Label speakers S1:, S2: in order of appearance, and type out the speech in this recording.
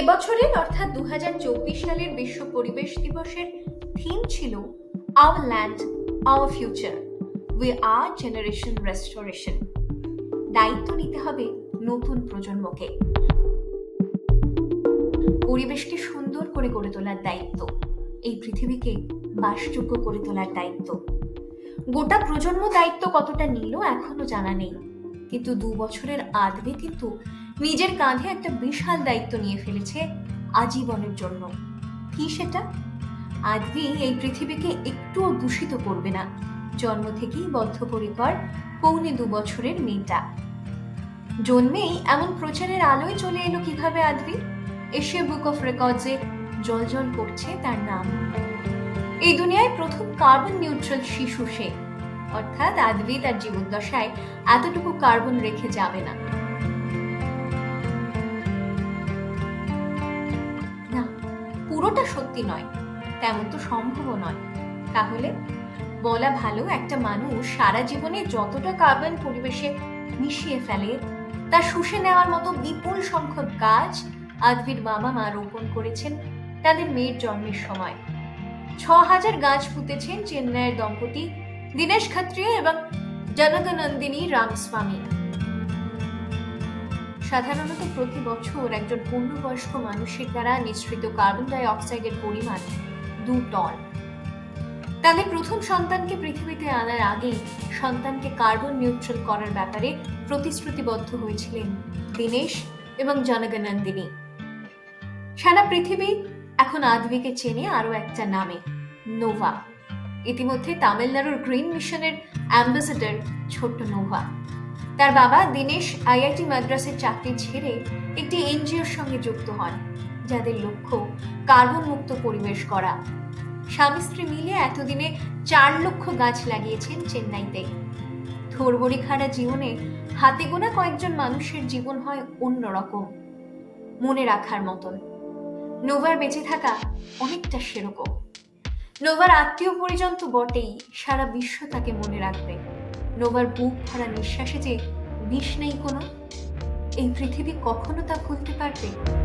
S1: এবছরের অর্থাৎ দু হাজার চব্বিশ সালের বিশ্ব পরিবেশ দিবসের থিম ছিল our land our future we are generation restoration দায়িত্ব নিতে হবে নতুন প্রজন্মকে। পরিবেশকে সুন্দর করে গড়ে তোলার দায়িত্ব, এই পৃথিবীকে বাসযোগ্য করে তোলার দায়িত্ব। গোটা প্রজন্ম দায়িত্ব কতটা নিল এখনও জানা নেই। কিন্তু দু বছরের আদবে কিন্তু নিজের কাঁধে একটা বিশাল দায়িত্ব নিয়ে ফেলেছে আজীবনের জন্য। কি সেটা? আদবি এই পৃথিবীকে একটুও দূষিত করবে না। জন্ম থেকেই বদ্ধপরিকর, পৌনে দু বছরের মেয়েটা। জন্মেই এমন প্রচারের আলোয় চলে এলো কীভাবে আদবি? এশিয়া বুক অফ রেকর্ডসে জল করছে তার নাম। এই দুনিয়ায় প্রথম কার্বন নিউট্রাল শিশু সে। অর্থাৎ আদবি তার জীবদ্দশায় এতটুকু কার্বন রেখে যাবে না। না, পুরোটা সত্যি নয়, তেমন তো সম্ভবও নয়। তাহলে বলা ভালো, একটা মানুষ সারা জীবনে যতটা কার্বন পরিবেশে মিশিয়ে ফেলে, তা শুষে নেওয়ার মতো বিপুল সংখ্যক গাছ আদবির বাবা মা রোপণ করেছেন তাদের মেয়ের জন্মের সময়। ছ হাজার গাছ পুঁতেছেন চেন্নাইয়ের দম্পতি দীনেশ খাত্রিয়া এবং জনগণন্দিনী রামস্বামী। সাধারণত প্রতি বছর একজন পূর্ণবয়স্ক মানুষের দ্বারা নিঃসৃত কার্বন ডাই অক্সাইডের পরিমাণ দু টন। তাদের প্রথম সন্তানকে পৃথিবীতে আনার আগে সন্তানকে কার্বন নিউট্রাল করার ব্যাপারে প্রতিশ্রুতিবদ্ধ হয়েছিলেন দীনেশ এবং জনগনন্দিনী সারা পৃথিবী এখন আদবিকে চেনে আরও একটা নামে, নোভা। ইতিমধ্যে তামিলনাড়ুর গ্রিন মিশনের অ্যাম্বাসেডর ছোট্ট নোভা। তার বাবা দীনেশ আইআইটি মাদ্রাসের চাকরি ছেড়ে একটি এনজিওর সঙ্গে যুক্ত হন, যাদের লক্ষ্য কার্বন মুক্ত পরিবেশ করা। স্বামী স্ত্রী মিলে এতদিনে চার লক্ষ গাছ লাগিয়েছেন চেন্নাইতে। থোরবড়ি খাড়া জীবনে হাতে গোনা কয়েকজন মানুষের জীবন হয় অন্যরকম, মনে রাখার মতন। নোভার বেঁচে থাকা অনেকটা সেরকম। নোভার আত্মীয় পরিজন তো বটেই, সারা বিশ্ব তাকে মনে রাখবে। নোভার বুক ভরা নিঃশ্বাসে যে বিষ নেই কোনো, এই পৃথিবী কখনো তা ভুলতে পারবে?